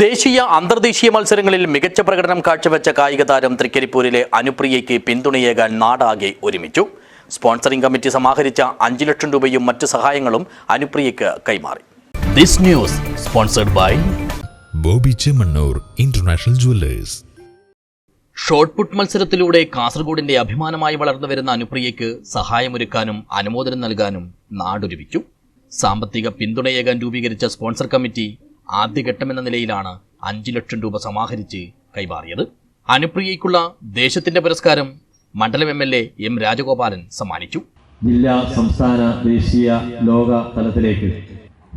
ദേശീയ അന്തർദേശീയ മത്സരങ്ങളിൽ മികച്ച പ്രകടനം കാഴ്ചവെച്ച കായിക താരം തൃക്കരിപ്പൂരിലെ അനുപ്രിയയ്ക്ക് പിന്തുണയേകാൻ നാടാകെ ഒരുമിച്ചു. സ്പോൺസറിംഗ് കമ്മിറ്റി സമാഹരിച്ച അഞ്ചു ലക്ഷം രൂപയും മറ്റു സഹായങ്ങളും അനുപ്രിയയ്ക്ക് കൈമാറി. This news sponsored by Bobby Chemmanur international jewellers. Shot put മത്സരത്തിലൂടെ കാസർഗോഡിന്റെ അഭിമാനമായി വളർന്നു വരുന്ന അനുപ്രിയയ്ക്ക് സഹായമൊരുക്കാനും അനുമോദനം നൽകാനും നാടൊരുമിച്ചു. സാമ്പത്തിക പിന്തുണയേകാൻ രൂപീകരിച്ച സ്പോൺസർ കമ്മിറ്റി ആദ്യഘട്ടമെന്ന നിലയിലാണ് അഞ്ചു ലക്ഷം രൂപ സമാഹരിച്ച് കൈമാറിയത്. അനുപ്രിയയ്ക്കുള്ള ദേശത്തിന്റെ പുരസ്കാരം മണ്ഡലം M L A M Rajagopalan സമ്മാനിച്ചു. ജില്ലാ സംസ്ഥാന ദേശീയ ലോക തലത്തിലേക്ക്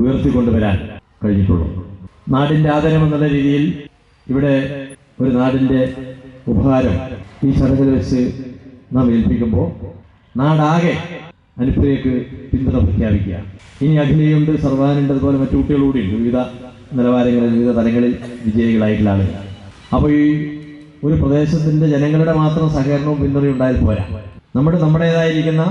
ഉയർത്തിക്കൊണ്ടുവരാൻ കഴിഞ്ഞിട്ടുള്ളൂ. നാടിന്റെ ആദരം എന്നുള്ള രീതിയിൽ ഇവിടെ ഒരു നാടിന്റെ ഉപഹാരം ഈ ചടങ്ങിൽ വെച്ച് നാം ഏൽപ്പിക്കുമ്പോൾ നാടാകെ അനുപ്രിയക്ക് പിന്തുണ പ്രഖ്യാപിക്കുക. ഇനി അഖിലയുണ്ട് സർവാനുണ്ട് അതുപോലെ മറ്റു കുട്ടികളൂടി ഉണ്ട് വിവിധ നിലവാരങ്ങളിൽ വിവിധ തലങ്ങളിൽ വിജയികളായിട്ടുള്ള ആളുകൾ അപ്പോൾ ഈ ഒരു പ്രദേശത്തിന്റെ ജനങ്ങളുടെ മാത്രം സഹകരണവും പിന്തുണയും ഉണ്ടായാൽ പോരാ. നമ്മുടെ നമ്മുടേതായിരിക്കുന്ന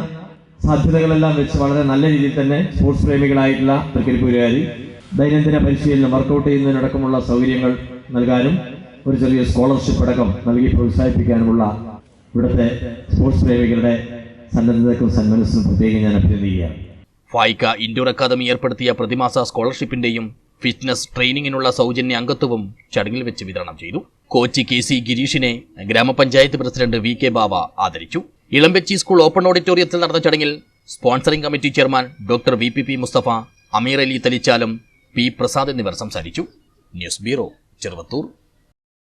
സാധ്യതകളെല്ലാം വെച്ച് വളരെ നല്ല രീതിയിൽ തന്നെ സ്പോർട്സ് പ്രേമികളായിട്ടുള്ള ക്രിക്കറ്റ് ദൈനംദിന പരിശീലനം വർക്കൗട്ട് ചെയ്യുന്നതിനടക്കമുള്ള സൗകര്യങ്ങൾ നൽകാനും ഒരു ചെറിയ സ്കോളർഷിപ്പ് അടക്കം നൽകി പ്രോത്സാഹിപ്പിക്കാനുമുള്ള ഇവിടുത്തെ സ്പോർട്സ് പ്രേമികളുടെ സന്നദ്ധതയ്ക്കും സന്മനസ്സിനും പ്രത്യേകം ഞാൻ അഭിനന്ദിക്കുകയാണ്. ഫായിക്ക ഇൻഡോർ അക്കാദമി ഏർപ്പെടുത്തിയ പ്രതിമാസ സ്കോളർഷിപ്പിന്റെയും ഫിറ്റ്നസ് ട്രെയിനിങ്ങിനുള്ള സൗജന്യ അംഗത്വവും ചടങ്ങിൽ വെച്ച് വിതരണം ചെയ്തു. കോച്ചി കെ സി ഗിരീഷിനെ ഗ്രാമപഞ്ചായത്ത് പ്രസിഡന്റ് വി കെ ബാബ ആദരിച്ചു. ഇളമ്പച്ചി സ്കൂൾ ഓപ്പൺ ഓഡിറ്റോറിയത്തിൽ നടന്ന ചടങ്ങിൽ sponsoring committee chairman doctor V P P Mustafa Ameer Ali തലിച്ചാലും P Prasad എന്നിവർ സംസാരിച്ചു. News bureau Cheruvathur.